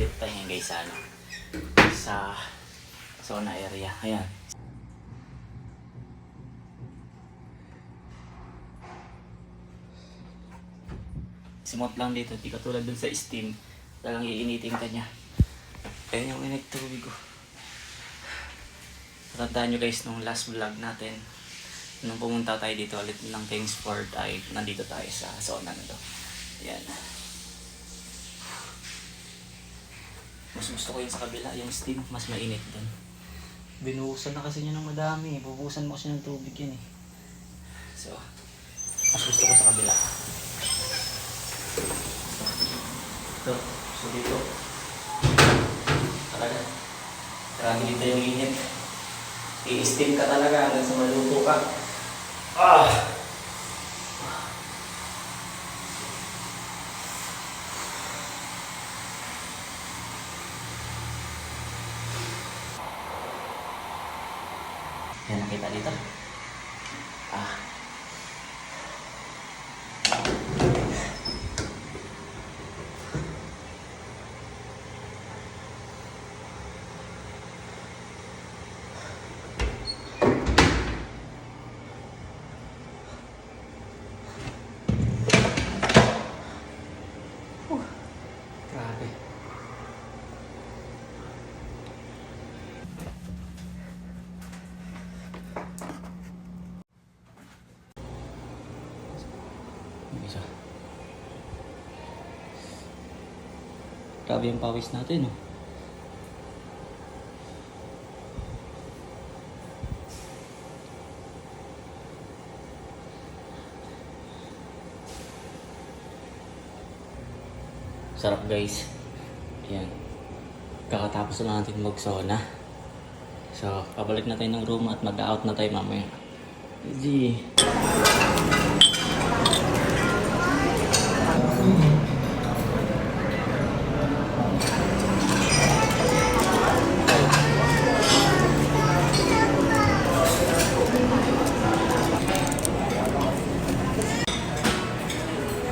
ulit tayo guys sa ano? Sa sauna area. Ayan. Simot lang dito, di katulad dun sa steam. Talagang iinitin ka niya. Ayan yung init tubig ko. Tandaan nyo guys nung last vlog natin, nung pumunta tayo dito ulit ng Kingsport ay nandito tayo sa sauna na to. Ayan. Mas gusto ko yung sa kabila, yung steam, mas mainit dun. Binuhusan na kasi niya ng madami. Bubuhusan mo kasi ng tubig yan eh. So, mas gusto ko sa kabila. Ito, so dito. Talaga. Grabe dito yung init. I-steam ka talaga hanggang sa maluto ka. Ah! Yan nakita dito. Ah. Whew. Grabe. Yung isa. Grabe yung pawis natin, oh. Sarap guys. Ayan. Kakatapos na natin mag-sauna. So, pabalik na tayo ng room at mag-out na tayo mamaya. Easy.